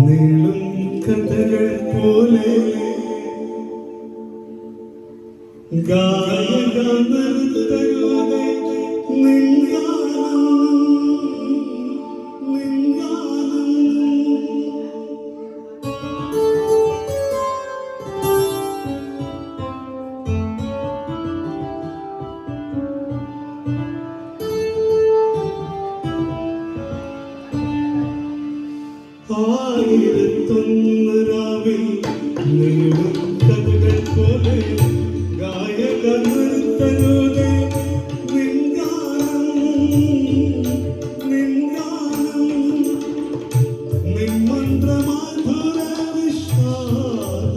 നീളും പോലെ ഗായക നിർത്തരുതേ നിൻഗാനം ആയിരത്തൊന്ന് രാവിൽ നീളും കഥകൾ പോലെ ഗായക നിർത്തരുതേ നിൻഗാനം നിൻഗാനം നിന്മന്ത്രമാധുര വിഷാദ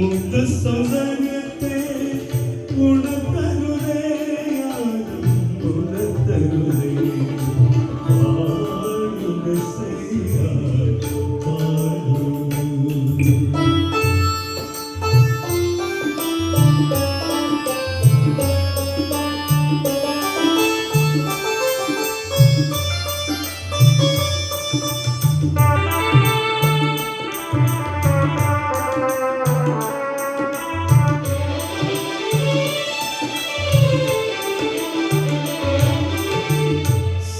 Move the sunlight.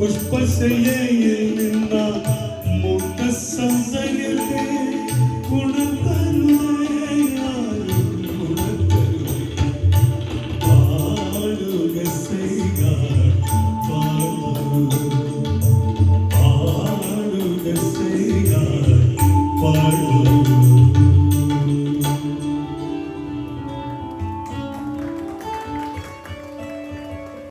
push, push, say, yeah, yeah.